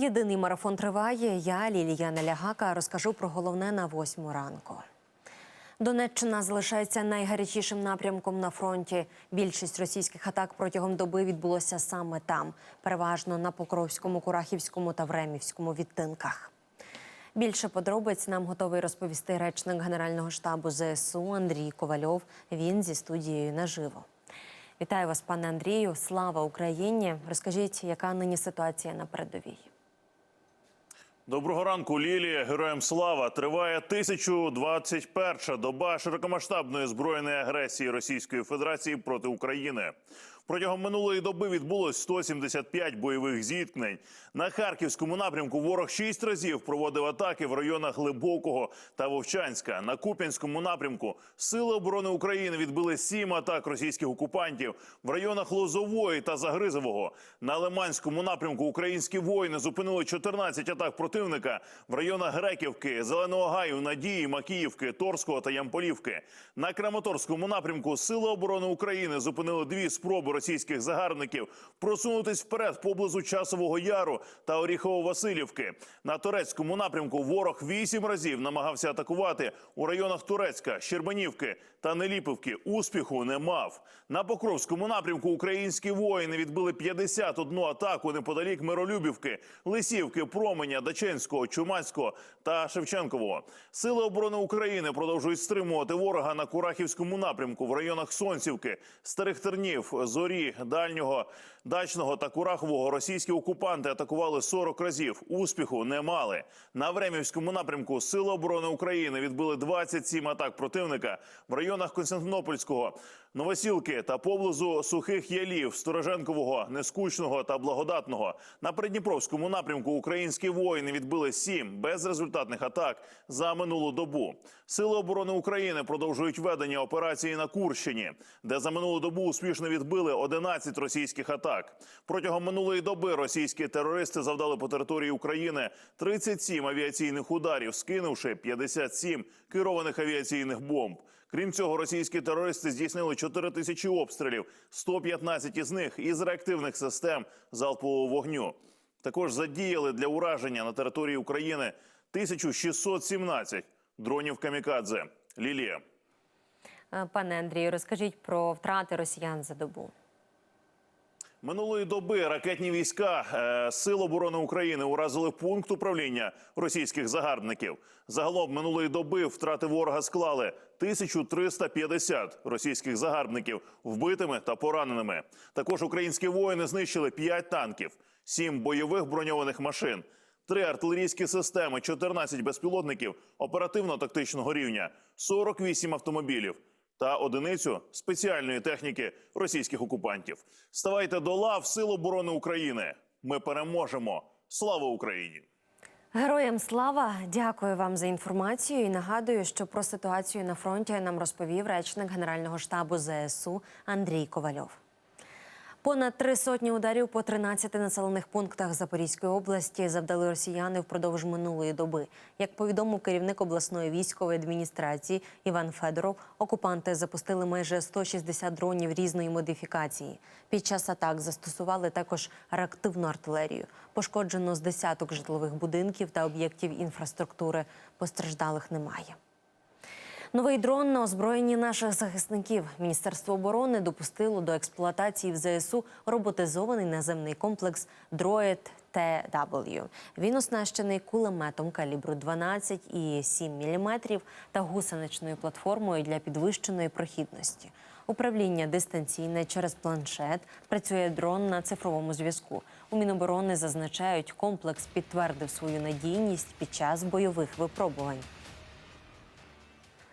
Єдиний марафон триває. Я, Лілія Налягака, розкажу про головне на восьму ранку. Донеччина залишається найгарячішим напрямком на фронті. Більшість російських атак протягом доби відбулося саме там, переважно на Покровському, Курахівському та Времівському відтинках. Більше подробиць нам готовий розповісти речник Генерального штабу ЗСУ Андрій Ковальов. Він зі студією наживо. Вітаю вас, пане Андрію. Слава Україні! Розкажіть, яка нині ситуація на передовій? Доброго ранку, Лілія. Героям слава триває 1021-ша доба широкомасштабної збройної агресії Російської Федерації проти України. Протягом минулої доби відбулось 175 бойових зіткнень. На харківському напрямку ворог шість разів проводив атаки в районах Глибокого та Вовчанська. На Куп'янському напрямку Сили оборони України відбили сім атак російських окупантів в районах Лозової та Загризового. На Лиманському напрямку українські воїни зупинили 14 атак противника в районах Греківки, Зеленого Гаю, Надії, Макіївки, Торського та Ямполівки. На Краматорському напрямку Сили оборони України зупинили дві спроби російських загарбників просунутись вперед поблизу Часового Яру та Оріхово-Василівки. На турецькому напрямку ворог вісім разів намагався атакувати у районах Турецька, Щербанівки та Неліпівки. Успіху не мав. На Покровському напрямку українські воїни відбили 51 атаку неподалік Миролюбівки, Лисівки, Променя, Даченського, Чумацького та Шевченкового. Сили оборони України продовжують стримувати ворога на Курахівському напрямку в районах Сонцівки, Старих Тернів, Зорі, Дальнього, Дачного та Курахового. Російські окупанти атакували 40 разів. Успіху не мали. На Времівському напрямку Сили оборони України відбили 27 атак противника в районах Константинопольського, Новосілки та поблизу Сухих Ялів, Стороженкового, Нескучного та Благодатного. На Придніпровському напрямку українські воїни відбили сім безрезультатних атак за минулу добу. Сили оборони України продовжують ведення операції на Курщині, де за минулу добу успішно відбили 11 російських атак. Протягом минулої доби російські терористи завдали по території України 37 авіаційних ударів, скинувши 57 керованих авіаційних бомб. Крім цього, російські терористи здійснили 4 тисячі обстрілів, 115 із них із реактивних систем залпового вогню. Також задіяли для ураження на території України 1617 дронів камікадзе. Лілія. Е, Пане Андрію, розкажіть про втрати росіян за добу. Минулої доби ракетні війська е, Сил оборони України уразили пункт управління російських загарбників. Загалом минулої доби втрати ворога склали 1350 російських загарбників вбитими та пораненими. Також українські воїни знищили 5 танків, 7 бойових броньованих машин, 3 артилерійські системи, 14 безпілотників оперативно-тактичного рівня, 48 автомобілів та одиницю спеціальної техніки російських окупантів. Ставайте до лав Сил оборони України. Ми переможемо. Слава Україні! Героям слава! Дякую вам за інформацію і нагадую, що про ситуацію на фронті нам розповів речник Генерального штабу ЗСУ Андрій Ковальов. Понад три сотні ударів по 13 населених пунктах Запорізької області завдали росіяни впродовж минулої доби. Як повідомив керівник обласної військової адміністрації Іван Федоров, окупанти запустили майже 160 дронів різної модифікації. Під час атак застосували також реактивну артилерію. Пошкоджено з десяток житлових будинків та об'єктів інфраструктури. Постраждалих немає. Новий дрон на озброєнні наших захисників. Міністерство оборони допустило до експлуатації в ЗСУ роботизований наземний комплекс Дроїд ТW. Він оснащений кулеметом калібру 12 і 7 мм та гусеничною платформою для підвищеної прохідності. Управління дистанційне через планшет. Працює дрон на цифровому зв'язку. У Міноборони зазначають, комплекс підтвердив свою надійність під час бойових випробувань.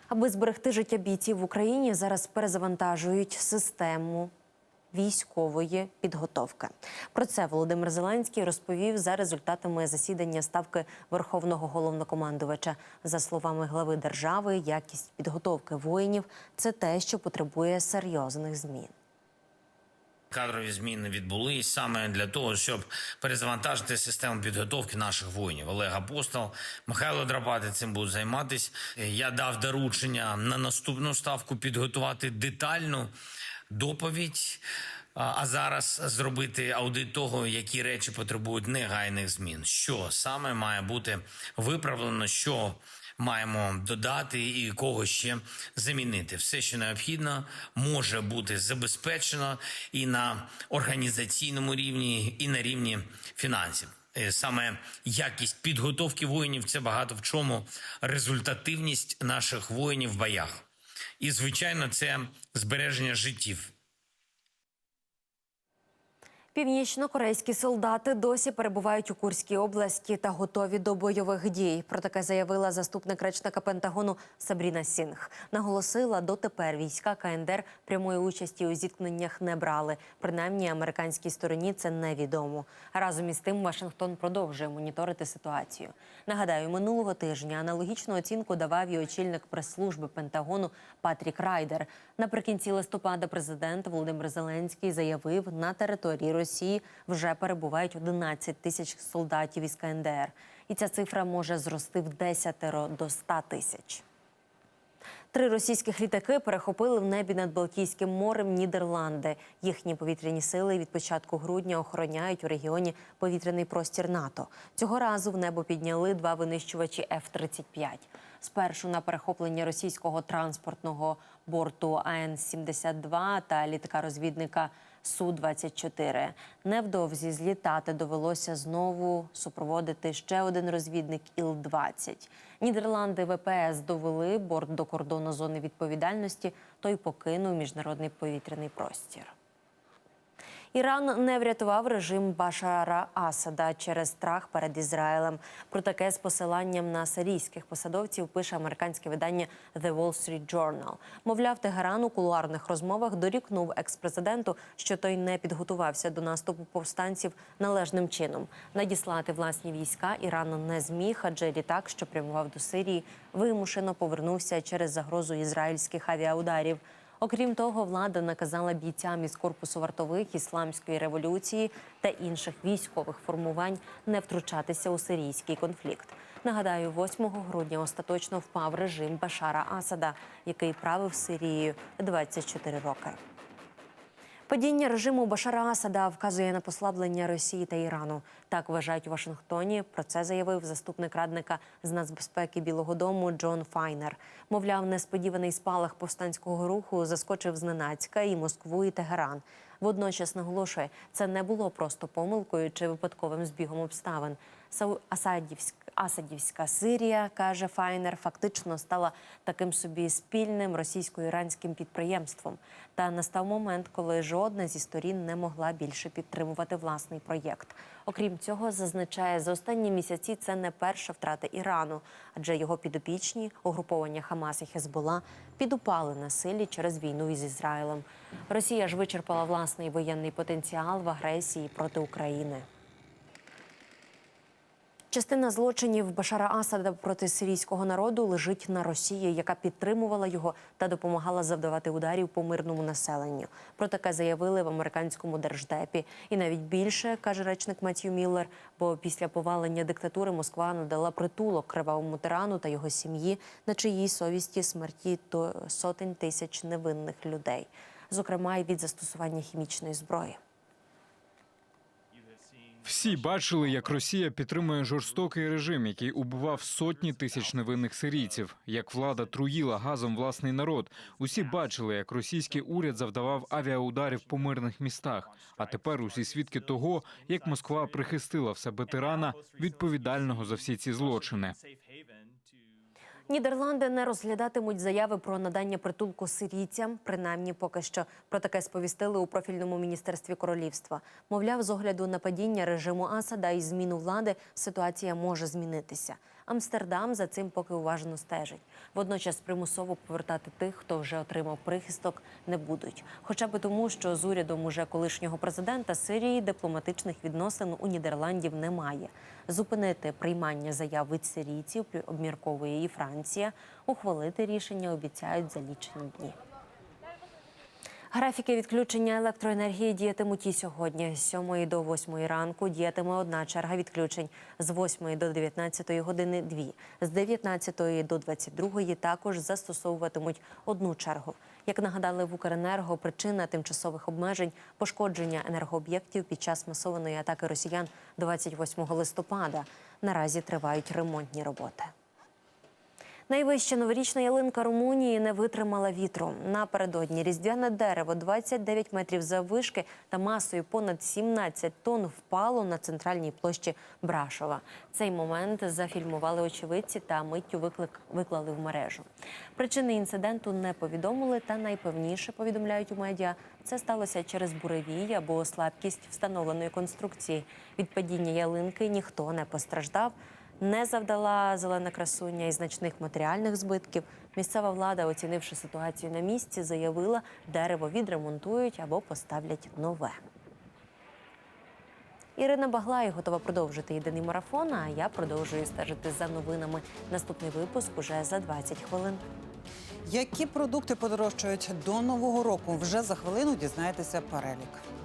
Аби зберегти життя бійців в Україні, зараз перезавантажують систему військової підготовки. Про це Володимир Зеленський розповів за результатами засідання ставки Верховного головнокомандувача. За словами глави держави, якість підготовки воїнів це те, що потребує серйозних змін. Кадрові зміни відбулись саме для того, щоб перезавантажити систему підготовки наших воїнів. Олег Апостол, Михайло Драпати цим будуть займатися. Я дав доручення на наступну ставку підготувати детальну доповідь. А зараз зробити аудит того, які речі потребують негайних змін. Що саме має бути виправлено, що маємо додати і кого ще замінити. Все, що необхідно, може бути забезпечено і на організаційному рівні, і на рівні фінансів. Е, Саме якість підготовки воїнів це багато в чому результативність наших воїнів в боях. І, звичайно, це збереження життів. Північно-корейські солдати досі перебувають у Курській області та готові до бойових дій. Про таке заявила заступник речника Пентагону Сабріна Сінг. Наголосила, дотепер війська КНДР прямої участі у зіткненнях не брали. Принаймні, американській стороні це невідомо. Разом із тим, Вашингтон продовжує моніторити ситуацію. Нагадаю, минулого тижня аналогічну оцінку давав і очільник прес-служби Пентагону Патрік Райдер. Наприкінці листопада президент Володимир Зеленський заявив, на території Росії вже перебувають 11 тисяч солдатів із КНДР. І ця цифра може зрости в десятеро до 100 тисяч. Три російських літаки перехопили в небі над Балтійським морем Нідерланди. Їхні повітряні сили від початку грудня охороняють у регіоні повітряний простір НАТО. Цього разу в небо підняли два винищувачі F-35. Спершу на перехоплення російського транспортного борту АН-72 та літака-розвідника Су-24. Невдовзі злітати довелося знову супроводити ще один розвідник Іл-20. Нідерланди ВПС довели борт до кордону зони відповідальності. Той покинув міжнародний повітряний простір. Іран не врятував режим Башара Асада через страх перед Ізраїлем. Про таке з посиланням на сирійських посадовців пише американське видання The Wall Street Journal. Мовляв, Тегеран у кулуарних розмовах дорікнув експрезиденту, що той не підготувався до наступу повстанців належним чином. Надіслати власні війська Іран не зміг, адже літак, що прямував до Сирії, вимушено повернувся через загрозу ізраїльських авіаударів. Окрім того, влада наказала бійцям із корпусу вартових ісламської революції та інших військових формувань не втручатися у сирійський конфлікт. Нагадаю, 8 грудня остаточно впав режим Башара Асада, який правив Сирією 24 роки. Падіння режиму Башара Асада вказує на послаблення Росії та Ірану. Так вважають у Вашингтоні. Про це заявив заступник радника з нацбезпеки Білого Дому Джон Файнер. Мовляв, несподіваний спалах повстанського руху заскочив зненацька і Москву, і Тегеран. Водночас наголошує, це не було просто помилкою чи випадковим збігом обставин. Асадівськ, Асадівська Сирія, каже Файнер, фактично стала таким собі спільним російсько-іранським підприємством. Та настав момент, коли жодна зі сторін не могла більше підтримувати власний проєкт. Окрім цього, зазначає, за останні місяці це не перша втрата Ірану, адже його підопічні угруповання Хамас і Хезбола підупали на силі через війну із Ізраїлем. Росія ж вичерпала власний воєнний потенціал в агресії проти України. Частина злочинів Башара Асада проти сирійського народу лежить на Росії, яка підтримувала його та допомагала завдавати ударів по мирному населенню. Про таке заявили в американському держдепі. І навіть більше каже речник Меттью Міллер, бо після повалення диктатури Москва надала притулок кривавому тирану та його сім'ї, на чиїй совісті смерті то сотень тисяч невинних людей, зокрема й від застосування хімічної зброї. Всі бачили, як Росія підтримує жорстокий режим, який убивав сотні тисяч невинних сирійців, як влада труїла газом власний народ. Усі бачили, як російський уряд завдавав авіаударів по мирних містах. А тепер усі свідки того, як Москва прихистила в себе тирана відповідального за всі ці злочини. Нідерланди не розглядатимуть заяви про надання притулку сирійцям, принаймні поки що про таке сповістили у профільному міністерстві королівства. Мовляв, з огляду на падіння режиму Асада і зміну влади ситуація може змінитися. Амстердам за цим поки уважно стежить. Водночас примусово повертати тих, хто вже отримав прихисток, не будуть. Хоча б тому, що з урядом уже колишнього президента Сирії дипломатичних відносин у Нідерландів немає. Зупинити приймання заяв від сирійців обмірковує і Франція. Ухвалити рішення обіцяють за лічені дні. Графіки відключення електроенергії діятимуть і сьогодні. З 7 до 8 ранку діятиме одна черга відключень, з 8 до 19 години дві, з 19 до 22 також застосовуватимуть одну чергу. Як нагадали в Укренерго, причина тимчасових обмежень пошкодження енергооб'єктів під час масованої атаки росіян 28 листопада. Наразі тривають ремонтні роботи. Найвища новорічна ялинка Румунії не витримала вітру. Напередодні різдвяне дерево 29 метрів заввишки та масою понад 17 тонн впало на центральній площі Брашова. Цей момент зафільмували очевидці та миттю виклик виклали в мережу. Причини інциденту не повідомили, та найпевніше повідомляють у медіа. Це сталося через буревій або слабкість встановленої конструкції. Від падіння ялинки ніхто не постраждав. Не завдала зелена красуня і значних матеріальних збитків. Місцева влада, оцінивши ситуацію на місці, заявила, дерево відремонтують або поставлять нове. Ірина Баглай готова продовжити єдиний марафон. А я продовжую стежити за новинами. Наступний випуск уже за 20 хвилин. Які продукти подорожчають до нового року? Вже за хвилину дізнаєтеся перелік.